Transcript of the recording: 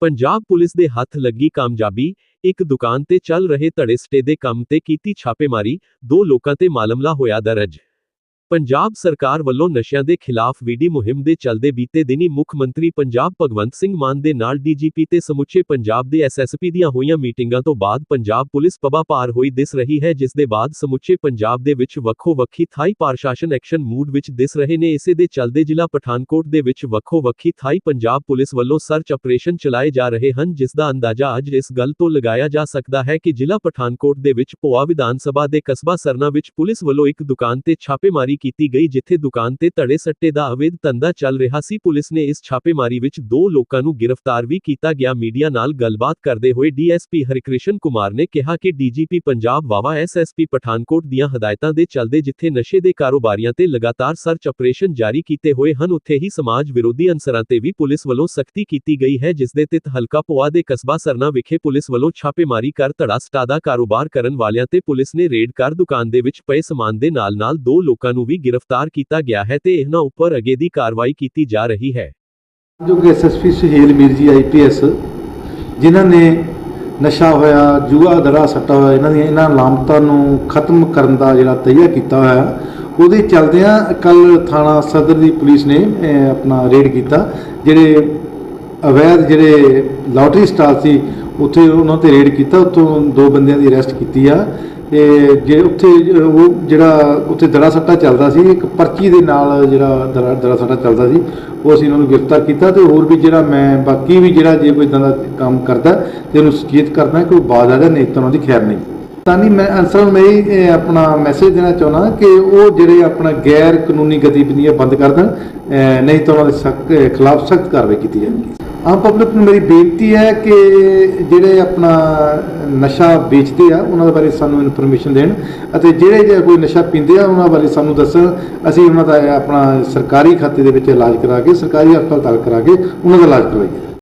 Punjab police ਦੇ ਹੱਥ ਲੱਗੀ ਕਾਮਯਾਬੀ, ਇੱਕ ਦੁਕਾਨ ਤੇ ਚੱਲ ਰਹੇ ਧੜੇ ਸਟੇ ਦੇ ਕੰਮ ਤੇ ਕੀਤੀ ਛਾਪੇਮਾਰੀ, ਦੋ ਲੋਕਾਂ ਤੇ ਮਾਲਮਲਾ ਹੋਇਆ ਦਰਜ। ਪੰਜਾਬ ਸਰਕਾਰ ਵੱਲੋਂ ਨਸ਼ਿਆਂ ਦੇ ਖਿਲਾਫ ਵੀਡੀ ਮੁਹਿੰਮ ਦੇ ਚੱਲਦੇ ਬੀਤੇ ਦਿਨੀ ਮੁੱਖ ਮੰਤਰੀ ਪੰਜਾਬ ਭਗਵੰਤ ਸਿੰਘ ਮਾਨ ਦੇ ਨਾਲ ਡੀਜੀਪੀ ਤੇ ਸਮੁੱਚੇ ਪੰਜਾਬ ਦੇ ਐਸਐਸਪੀ ਦੀਆਂ ਹੋਈਆਂ ਮੀਟਿੰਗਾਂ ਤੋਂ ਬਾਅਦ ਪੰਜਾਬ ਪੁਲਿਸ ਪਬਾ ਪਾਰ ਹੋਈ ਦਿਸ ਰਹੀ ਹੈ, ਜਿਸ ਦੇ ਬਾਅਦ ਸਮੁੱਚੇ ਪੰਜਾਬ ਦੇ ਵਿੱਚ ਵੱਖੋ ਵੱਖੀ ਥਾਈ ਪ੍ਰਸ਼ਾਸਨ ਐਕਸ਼ਨ ਮੂਡ ਵਿੱਚ ਦਿਸ ਰਹੇ ਨੇ। ਇਸੇ ਦੇ ਚੱਲਦੇ ਜ਼ਿਲ੍ਹਾ ਪਠਾਨਕੋਟ ਦੇ ਵਿੱਚ ਵੱਖੋ ਵੱਖੀ ਥਾਈ ਪੰਜਾਬ ਪੁਲਿਸ ਵੱਲੋਂ ਸਰਚ ਆਪਰੇਸ਼ਨ ਚਲਾਏ ਜਾ ਰਹੇ ਹਨ, ਜਿਸ ਦਾ ਅੰਦਾਜ਼ਾ ਅੱਜ ਇਸ ਗੱਲ ਤੋਂ ਲਗਾਇਆ ਜਾ ਸਕਦਾ ਹੈ ਕਿ ਜ਼ਿਲ੍ਹਾ ਪਠਾਨਕੋਟ ਦੇ ਵਿੱਚ ਪੋਆ ਵਿਧਾਨ ਸਭਾ ਦੇ ਕਸਬਾ ਸਰਨਾ ਵਿੱਚ ਪੁਲਿਸ ਵੱਲੋਂ ਇੱਕ ਦੁਕਾਨ ਤੇ ਛਾਪੇਮਾਰੀ ਕੀਤੀ ਗਈ ਜਿੱਥੇ ਦੁਕਾਨ ਤੇ ਧੜੇ ਸੱਟੇ ਦਾ ਅਵੈਧ ਧੰਦਾ ਚੱਲ ਰਿਹਾ ਸੀ। ਪੁਲਿਸ ਨੇ ਇਸ ਛਾਪੇਮਾਰੀ ਵਿੱਚ ਦੋ ਲੋਕਾਂ ਨੂੰ ਗ੍ਰਿਫਤਾਰ ਵੀ ਕੀਤਾ ਗਿਆ। ਮੀਡੀਆ ਨਾਲ ਗੱਲਬਾਤ ਕਰਦੇ ਹੋਏ ਡੀਐਸਪੀ ਹਰਿਕ੍ਰਿਸ਼ਨ ਕੁਮਾਰ ਨੇ ਕਿਹਾ ਕਿ ਡੀਜੀਪੀ ਪੰਜਾਬ ਵਾਵਾ ਐਸਐਸਪੀ ਪਠਾਨਕੋਟ ਦੀਆਂ ਹਦਾਇਤਾਂ ਦੇ ਚੱਲਦੇ ਜਿੱਥੇ ਨਸ਼ੇ ਦੇ ਕਾਰੋਬਾਰੀਆਂ ਤੇ ਲਗਾਤਾਰ ਸਰਚ ਆਪਰੇਸ਼ਨ ਜਾਰੀ ਕੀਤੇ ਹੋਏ ਹਨ, ਉੱਥੇ ਹੀ ਸਮਾਜ ਵਿਰੋਧੀ ਅਨਸਰਾਂ ਤੇ ਵੀ ਪੁਲਿਸ ਵੱਲੋਂ ਸਖਤੀ ਕੀਤੀ ਗਈ ਹੈ, ਜਿਸ ਦੇ ਤਹਿਤ ਹਲਕਾ ਪੋਆ ਦੇ ਕਸਬਾ ਸਰਨਾ ਵਿਖੇ ਪੁਲਿਸ ਵੱਲੋਂ ਛਾਪੇਮਾਰੀ ਕਰ ਧੜਾ ਸਟਾ ਦਾ ਕਾਰੋਬਾਰ ਕਰਨ ਵਾਲਿਆਂ ਤੇ ਪੁਲਿਸ ਨੇ ਰੇਡ ਕਰ ਦੁਕਾਨ ਦੇ ਵਿੱਚ ਪਏ ਸਮਾਨ ਦੇ ਨਾਲ-ਨਾਲ ਦੋ ਲੋਕਾਂ ਨੂੰ ਵੀ ਗ੍ਰਿਫਤਾਰ ਕੀਤਾ ਗਿਆ ਹੈ ਤੇ ਇਹਨਾਂ ਉੱਪਰ ਅੱਗੇ ਦੀ ਕਾਰਵਾਈ ਕੀਤੀ ਜਾ ਰਹੀ ਹੈ। ਜੋ ਕਿ ਐਸਐਸਪੀ ਸੁਹੇਲ ਮੀਰ ਜੀ ਆਈਪੀਐਸ ਜਿਨ੍ਹਾਂ ਨੇ ਨਸ਼ਾ ਹੋਇਆ, ਜੂਆ, ਦੜਾ, ਸੱਟਾ ਹੋਇਆ, ਇਹਨਾਂ ਦੀਆਂ ਇਹਨਾਂ ਲਾਮਤਾਂ ਨੂੰ ਖਤਮ ਕਰਨ ਦਾ ਜਿਹੜਾ ਤਈਆ ਕੀਤਾ ਹੋਇਆ, ਉਹਦੇ ਚਲਦਿਆਂ ਕੱਲ ਥਾਣਾ ਸਦਰ ਦੀ ਪੁਲਿਸ ਨੇ ਆਪਣਾ ਰੇਡ ਕੀਤਾ, ਜਿਹੜੇ ਅਵੈਧ ਜਿਹੜੇ ਲਾਟਰੀ ਸਟਾਲ ਸੀ ਉੱਥੇ ਉਹਨਾਂ ਤੇ ਰੇਡ ਕੀਤਾ, ਉੱਥੋਂ ਦੋ ਬੰਦਿਆਂ ਦੀ ਅਰੈਸਟ ਕੀਤੀ ਆ। ਤੇ ਜੇ ਉੱਥੇ, ਉਹ ਜਿਹੜਾ ਉੱਥੇ ਦੜਾ ਸੱਟਾ ਚੱਲਦਾ ਸੀ, ਇੱਕ ਪਰਚੀ ਦੇ ਨਾਲ ਜਿਹੜਾ ਦੜਾ ਦੜਾ ਸੱਟਾ ਚੱਲਦਾ ਸੀ, ਉਹ ਅਸੀਂ ਉਹਨਾਂ ਨੂੰ ਗ੍ਰਿਫਤਾਰ ਕੀਤਾ ਤੇ ਹੋਰ ਵੀ ਜਿਹੜਾ ਮੈਂ, ਬਾਕੀ ਵੀ ਜਿਹੜਾ ਜੇ ਕੋਈ ਇਦਾਂ ਦਾ ਕੰਮ ਕਰਦਾ ਤੇ ਉਹਨੂੰ ਸੁਚੇਤ ਕਰਦਾ ਕਿ ਉਹ ਬਾਜ਼ ਆ ਨਹੀਂ, ਤਾਂ ਉਹਨਾਂ ਦੀ ਖੈਰ ਨਹੀਂ। ਤਾਂ ਨਹੀਂ, ਮੈਂ ਅਨਸਰ ਨੂੰ ਮੈਂ ਇਹ ਆਪਣਾ ਮੈਸੇਜ ਦੇਣਾ ਚਾਹੁੰਦਾ ਕਿ ਉਹ ਜਿਹੜੇ ਆਪਣਾ ਗੈਰ ਕਾਨੂੰਨੀ ਗਤੀਵਿਧੀਆਂ ਬੰਦ ਕਰ ਦੇਣ ਨਹੀਂ ਤਾਂ ਉਹਨਾਂ ਦੇ ਸਖਤ ਖਿਲਾਫ ਸਖਤ ਕਾਰਵਾਈ ਕੀਤੀ ਜਾਵੇਗੀ। ਆਮ ਪਬਲਿਕ ਨੂੰ ਮੇਰੀ ਬੇਨਤੀ ਹੈ ਕਿ ਜਿਹੜੇ ਆਪਣਾ ਨਸ਼ਾ ਵੇਚਦੇ ਆ, ਉਹਨਾਂ ਦੇ ਬਾਰੇ ਸਾਨੂੰ ਇਨਫੋਰਮੇਸ਼ਨ ਦੇਣ ਅਤੇ ਜਿਹੜੇ ਜੇ ਕੋਈ ਨਸ਼ਾ ਪੀਂਦੇ ਆ, ਉਹਨਾਂ ਬਾਰੇ ਸਾਨੂੰ ਦੱਸਣ। ਅਸੀਂ ਉਹਨਾਂ ਦਾ ਆਪਣਾ ਸਰਕਾਰੀ ਖਾਤੇ ਦੇ ਵਿੱਚ ਇਲਾਜ ਕਰਾ ਕੇ, ਸਰਕਾਰੀ ਹਸਪਤਾਲ ਕਰਾ ਕੇ ਉਹਨਾਂ ਦਾ ਇਲਾਜ ਕਰਵਾਈਏ।